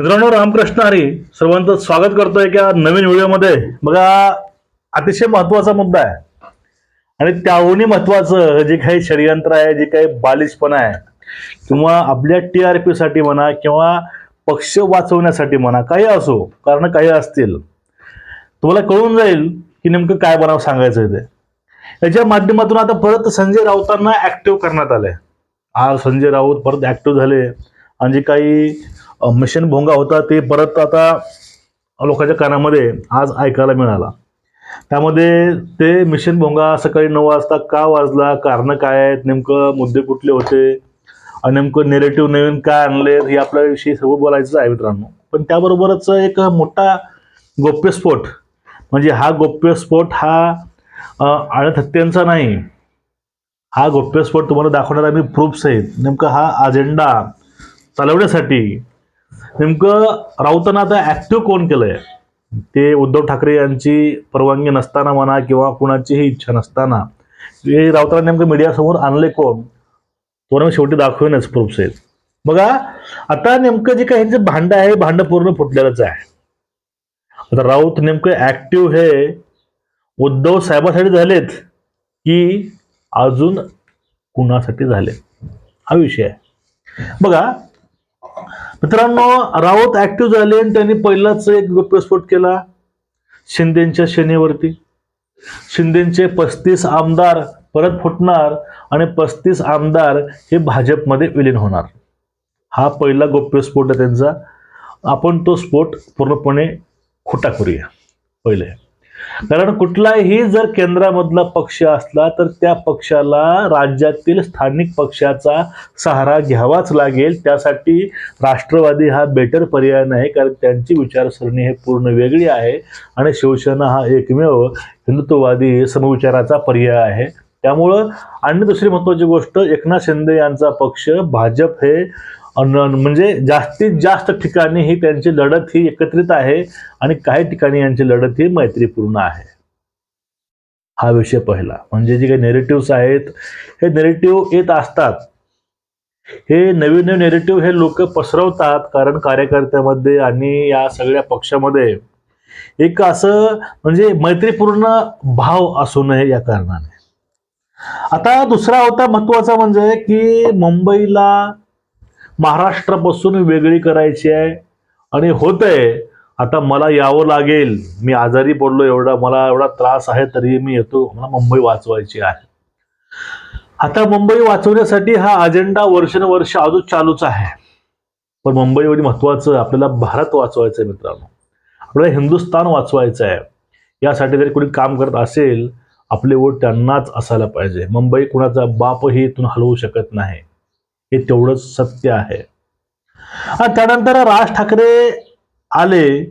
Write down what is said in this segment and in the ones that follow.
मित्रांनो रामकृष्ण हरी सर्वांचं स्वागत करतोय एका नवीन व्हिडिओमध्ये. बघा अतिशय महत्त्वाचा मुद्दा आहे. आणि त्याहूनही महत्वाचं जे काही षडयंत्र आहे जे काही बालिशपणा आहे किंवा आपल्या टी आर पी साठी म्हणा किंवा पक्ष वाचवण्यासाठी म्हणा काही असो कारण काही असतील. तुम्हाला कळून जाईल की नेमकं काय बनावं सांगायचं ते. याच्या माध्यमातून आता परत संजय राऊतांना ऍक्टिव्ह करण्यात आलंय. आज संजय राऊत परत ऍक्टिव्ह झाले. आणि जे काही मिशन भोंगा होता ते परत आता लोकांच्या कानामध्ये आज ऐकायला मिळाला. त्यामध्ये ते मिशन भोंगा सकाळी नऊ वाजता का वाजला कारण काय आहेत नेमकं मुद्दे कुठले होते आणि नेमकं नेरेटिव्ह नवीन काय आणले हे आपल्याविषयी सर्व बोलायचं आहे मित्रांनो. पण त्याबरोबरच एक मोठा गोप्यस्फोट म्हणजे हा गोप्यस्फोट हा आळत हत्यांचा नाही. हा गोप्यस्फोट तुम्हाला दाखवणार आम्ही प्रूफ्स आहेत. नेमका हा अजेंडा चालवण्यासाठी नेमकं राऊतांना आता ऍक्टिव्ह कोण केलंय? ते उद्धव ठाकरे यांची परवानगी नसताना म्हणा किंवा कुणाचीही इच्छा नसताना. हे राऊतांना नेमकं मीडियासमोर आणले कोण? तो शेवटी दाखवेनच प्रूफ आहेत बघा आता नेमकं जे काही ह्यांचं भांडं आहे भांडं पूर्ण फुटलेलंच आहे. आता राऊत नेमकं ऍक्टिव्ह हे उद्धव साहेबासाठी झालेत की अजून कुणासाठी झाले हा विषय आहे. बघा मित्रांनो राऊत ऍक्टिव्ह झाले आणि त्यांनी पहिलाच एक गोप्यस्फोट केला शिंदेच्या सेनेवरती. शिंदेचे पस्तीस आमदार परत फुटणार आणि पस्तीस आमदार हे भाजपमध्ये विलीन होणार. हा पहिला गोप्यस्फोट आहे त्यांचा. आपण तो स्फोट पूर्णपणे खोटा करूया. पहिले. कारण कुठलाही जर केंद्रामधला पक्ष असला तर त्या पक्षाला राज्यातील स्थानिक पक्षाचा सहारा घ्यावाच लागेल. त्यासाठी राष्ट्रवादी हा बेटर पर्याय नाही कारण त्यांची विचारसरणी हे पूर्ण वेगळी आहे आणि शिवसेना हा एकमेव हिंदुत्ववादी समविचाराचा पर्याय आहे. त्यामुळं आणि दुसरी महत्वाची गोष्ट एकनाथ शिंदे यांचा पक्ष भाजप हे म्हणजे जास्तीत जास्त ठिकाणी ही त्यांची लढत ही एकत्रित आहे आणि काही ठिकाणी यांची लढत ही मैत्रीपूर्ण आहे. हा विषय पहिला. म्हणजे जे काही नेरेटिव्ह आहेत हे नेरेटिव्ह येत असतात. हे नवीन नवीन नेरेटिव्ह हे लोक पसरवतात कारण कार्यकर्त्यामध्ये आणि या सगळ्या पक्षामध्ये. एक असं म्हणजे मैत्रीपूर्ण भाव असू नये या कारणाने. आता दुसरा होता महत्त्वाचा म्हणजे की मुंबईला महाराष्ट्रापासून वेगळी करायची आहे. आणि होतंय आता मला यावं लागेल. मी आजारी पडलो एवढा मला एवढा त्रास आहे तरी मी येतो. मला मुंबई वाचवायची आहे. आता मुंबई वाचवण्यासाठी हा अजेंडा वर्षानुवर्ष अजून चालूच आहे. पण मुंबई एवढी महत्वाचं आपल्याला भारत वाचवायचं आहे मित्रांनो. आपल्याला हिंदुस्थान वाचवायचं आहे. यासाठी जरी कोणी काम करत असेल आपले वोट त्यांनाच असायला पाहिजे. मुंबई कुणाचा बापही इथून हलवू शकत नाही. हे तेवढंच सत्य आहे. त्यानंतर राज ठाकरे आले.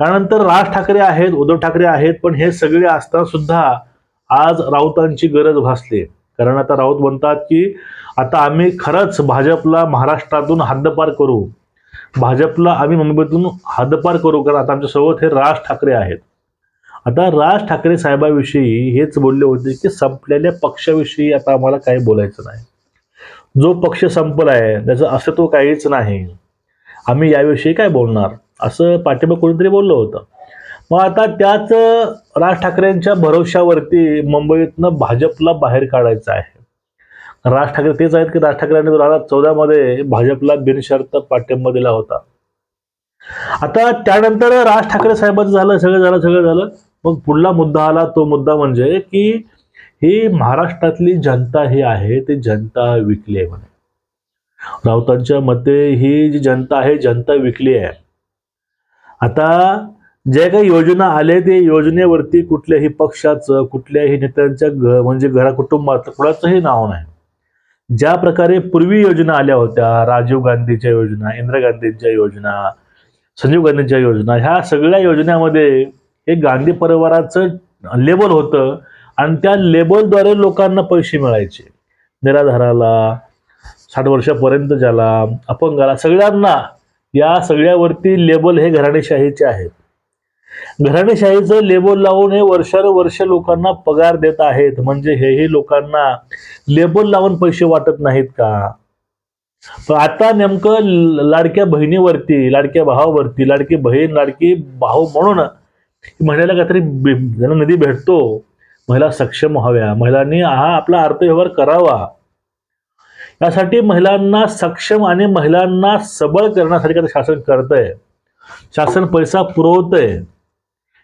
त्यानंतर राज ठाकरे आहेत उद्धव ठाकरे आहेत पण हे सगळे असताना सुद्धा आज राऊतांची गरज भासली. कारण आता राऊत म्हणतात की आता आम्ही खरंच भाजपला महाराष्ट्रातून हद्दपार करू. भाजपला आम्ही मुंबईतून हद्दपार करू कारण आता आमच्यासोबत हे राज ठाकरे आहेत. आता राज ठाकरे साहेबाविषयी हेच बोलले होते की संपलेल्या पक्षाविषयी आता आम्हाला काही बोलायचं नाही. जो पक्ष संपला आहे त्याचं अस्तित्व काहीच नाही. आम्ही याविषयी काय बोलणार? असं पाठिंबा कोणीतरी बोललं होतं. मग आता त्याच राज ठाकरेंच्या भरोशावरती मुंबईतनं भाजपला बाहेर काढायचं आहे. राज ठाकरे तेच आहेत की राज ठाकरेंनी दोन हजार चौदामध्ये भाजपला बिनशर्त पाठिंबा दिला होता. आता त्यानंतर राज ठाकरे साहेबांचं झालं सगळं झालं सगळं झालं. मग पुढला मुद्दा आला तो मुद्दा म्हणजे की ही महाराष्ट्रातली जनता ही आहे ते जनता विकली आहे म्हणे. राऊतांच्या मते ही जी जनता आहे जनता विकली आहे. आता जे काही योजना आले ते योजनेवरती कुठल्याही पक्षाचं कुठल्याही नेत्यांच्या घ म्हणजे घराकुटुंबाचं कुणाचंही नाव नाही. ज्या प्रकारे पूर्वी योजना आल्या होत्या राजीव गांधीच्या योजना इंदिरा गांधींच्या योजना संजीव गांधींच्या योजना ह्या सगळ्या योजनामध्ये हे गांधी परिवाराचं लेबल होतं. आणि त्या लेबलद्वारे लोकांना पैसे मिळायचे. निराधाराला साठ वर्षापर्यंत ज्याला अपंगाला सगळ्यांना या सगळ्यावरती लेबल हे घराणेशाहीचे आहेत. घराणेशाहीचं लेबल लावून हे वर्षानुवर्ष लोकांना पगार देत आहेत. म्हणजे हेही लोकांना लेबल लावून पैसे वाटत नाहीत का? पण आता नेमकं लाडक्या बहिणीवरती लाडक्या भावावरती लाडकी बहीण लाडकी भाऊ म्हणून म्हणायला काहीतरी नदी ज्यांना निधी भेटतो महिला सक्षम व्हाव्या. महिलांनी हा आपला अर्थव्यवहार करावा. यासाठी महिलांना सक्षम आणि महिलांना सबळ करण्यासाठी आता शासन करतंय. शासन पैसा पुरवतंय.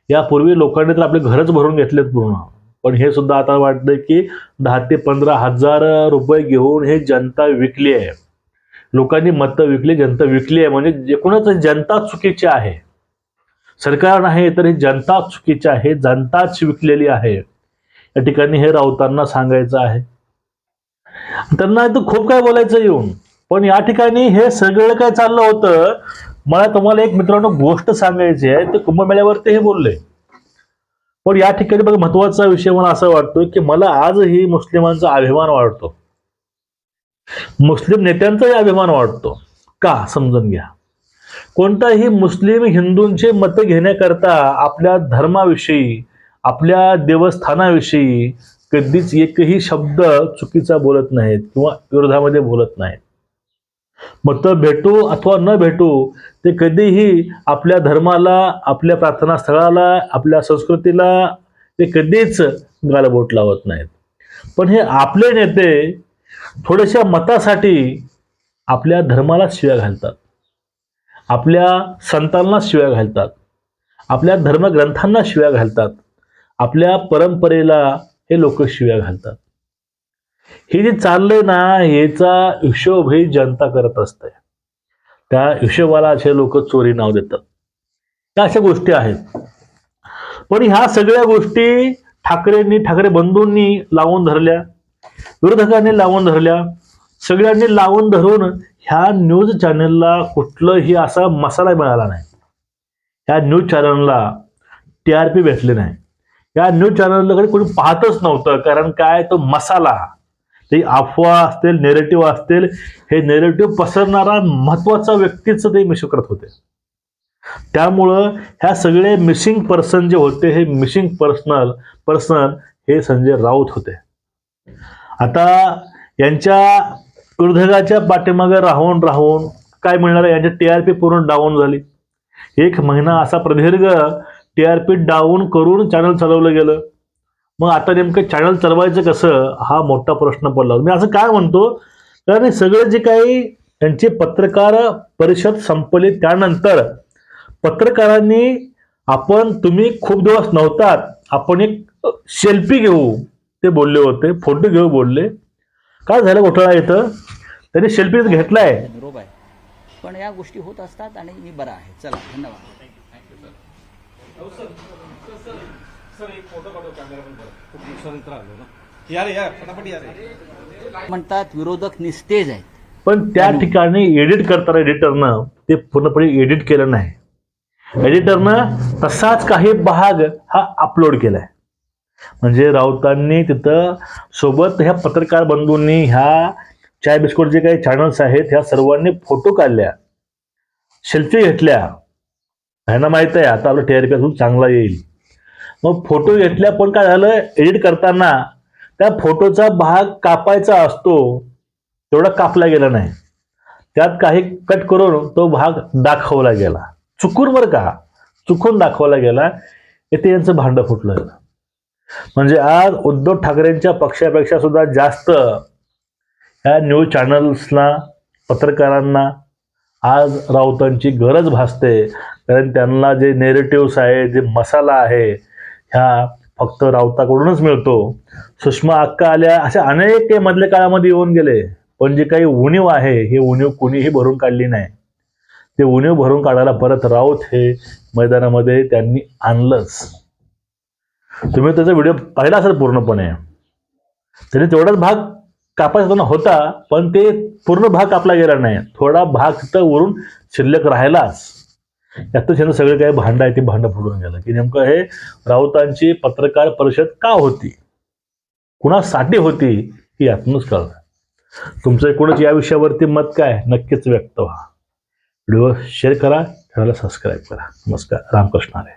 यापूर्वी लोकांनी तर आपले घरच भरून घेतलेत पूर्ण. पण हे सुद्धा आता वाटतंय की दहा ते पंधरा हजार रुपये घेऊन हे जनता विकली आहे. लोकांनी मतं विकली जनता विकली आहे. म्हणजे एकूणच जनता चुकीची आहे. सरकार नाही तर ही जनता चुकीची आहे. जनताच विकलेली आहे. या ठिकाणी हे राऊतांना सांगायचं आहे. त्यांना तर खूप काय बोलायचं येऊन. पण या ठिकाणी हे सगळं काय चाललं होतं मला तुम्हाला एक मित्रांनो गोष्ट सांगायची आहे ते कुंभमेळ्यावरती हे बोलले. पण या ठिकाणी बघा महत्त्वाचा विषय मला असा वाटतो की मला आजही मुस्लिमांचा अभिमान वाटतो मुस्लिम नेत्यांचाही अभिमान वाटतो का? समजून घ्या. कोणताही मुस्लिम हिंदूंचे मत घेण्याकरता आपल्या धर्माविषयी आपल्या देवस्थानाविषयी कधीच एकही शब्द चुकीचा बोलत नाहीत किंवा विरोधामध्ये बोलत नाहीत. मतं भेटू अथवा न भेटू ते कधीही आपल्या धर्माला आपल्या प्रार्थना स्थळाला आपल्या संस्कृतीला ते कधीच गालबोट लावत नाहीत. पण हे आपले नेते थोड्याशा मतासाठी आपल्या धर्माला शिव्या घालतात. आपल्या संतांना शिव्या घालतात. आपल्या धर्मग्रंथांना शिव्या घालतात. आपल्या परंपरेला हे लोक शिव्या घालतात. हे जे चाललंय ना याचा हिशोब ही जनता करत असते. त्या हिशोबाला असे लोक चोरी नाव देतात. त्या अशा गोष्टी आहेत. पण ह्या सगळ्या गोष्टी ठाकरेंनी ठाकरे बंधूंनी लावून धरल्या विरोधकांनी लावून धरल्या सगळ्यांनी लावून धरून ह्या न्यूज चॅनलला कुठलंही असा मसाला मिळाला नाही. ह्या न्यूज चॅनलला टी आर पी भेटले नाही. या न्यूज चॅनलकडे कोणी पाहतच नव्हतं कारण काय तो मसाला. ते अफवा असतील नेरेटिव्ह असतील हे नेरेटिव्ह पसरणारा महत्त्वाचा व्यक्तीच ते मिशू करत होते. त्यामुळं ह्या सगळे मिसिंग पर्सन जे होते हे मिसिंग पर्सनल पर्सन हे संजय राऊत होते. आता यांच्या विरोधकाच्या पाठीमागे राहून राहून काय मिळणार आहे यांची टी आर पी पूर्ण डाऊन झाली. एक महिना असा प्रदीर्घ टी आर पी डाऊन करून चॅनल चालवलं गेलं. मग आता नेमकं चॅनल चालवायचं कसं हा मोठा प्रश्न पडला मी असं काय म्हणतो कारण सगळं जे काही त्यांची पत्रकार परिषद संपली त्यानंतर पत्रकारांनी आपण तुम्ही खूप दिवस नव्हतात आपण एक सेल्फी घेऊ ते बोलले होते फोटो घेऊ बोलले. काय झालं घोटाळा इथं? त्यांनी सेल्फी घेतलाय. आहे. पण या गोष्टी होत असतात आणि मी बरा आहे. चला धन्यवाद. म्हणतात विरोधक निस्तेज आहेत. पण त्या ठिकाणी एडिट करताना एडिटरनं ते पूर्णपणे एडिट केलं नाही. एडिटरनं तसाच काही भाग हा अपलोड केलाय. म्हणजे राऊतांनी तिथं सोबत ह्या पत्रकार बंधूंनी ह्या चाय बिस्कुट जे काही चॅनल्स आहेत ह्या सर्वांनी फोटो काढल्या. सेल्फी घेतल्या. ह्यांना माहीत आहे आता आपलं टीआरपी अजून चांगला येईल. मग फोटो घेतल्या पण काय झालं एडिट करताना त्या फोटोचा भाग कापायचा असतो तेवढा कापला गेला नाही. त्यात काही कट करून तो भाग दाखवला गेला. चुकून बरं का चुकून दाखवला गेला येथे यांचं भांड फुटलं. म्हणजे आज उद्धव ठाकरेंच्या पक्षापेक्षा सुद्धा जास्त या न्यूज चॅनल्सना पत्रकारांना आज राऊतांची गरज भासते. कारण त्यांना जे नेरेटिव्स आहे जे मसाला आहे ह्या फक्त राऊताकडूनच मिळतो. सुषमा अक्का आल्या अशा अनेक मधल्या काळामध्ये येऊन गेले. पण जे काही उणीव आहे हे उणीव कुणीही भरून काढली नाही. ते उणीव भरून काढायला परत राऊत हे मैदानामध्ये त्यांनी आणलंच. तुम्ही त्याचा व्हिडिओ पाहिला असेल पूर्णपणे. त्याने तेवढाच भाग कापायचा होता पण ते पूर्ण भाग कापला गेला नाही. थोडा भाग तिथं वरून शिल्लक राहिलाच. यातच यांना सगळं काही भांड आहे ते भांड फुटून गेलं. की नेमकं हे राऊतांची पत्रकार परिषद का होती? कुणासाठी होती? की यातूनच कळलं. तुमचं एकूणच या विषयावरती मत काय? नक्कीच व्यक्त व्हा. व्हिडिओ शेअर करा चॅनलला सबस्क्राईब करा. नमस्कार. रामकृष्ण आहे